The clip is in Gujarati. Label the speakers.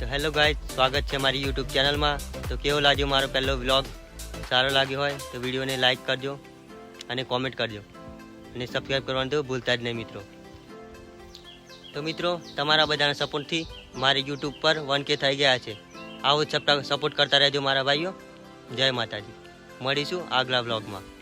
Speaker 1: તો હેલો ગાઈઝ, સ્વાગત છે મારી યુટ્યુબ ચેનલમાં. તો કેવો લાગ્યો મારો પહેલો વ્લોગ? સારો લાગ્યો હોય તો વિડીયોને લાઇક કરજો અને કોમેન્ટ કરજો. અને સબસ્ક્રાઈબ કરવાનું તો ભૂલતા જ નહીં મિત્રો. તો મિત્રો, તમારા બધાના સપોર્ટથી મારી યુટ્યુબ પર વન કે થઈ ગયા છે. આવો જ સપોર્ટ કરતા રહેજો મારા ભાઈઓ. જય માતાજી. મળીશું આગલા વ્લોગમાં.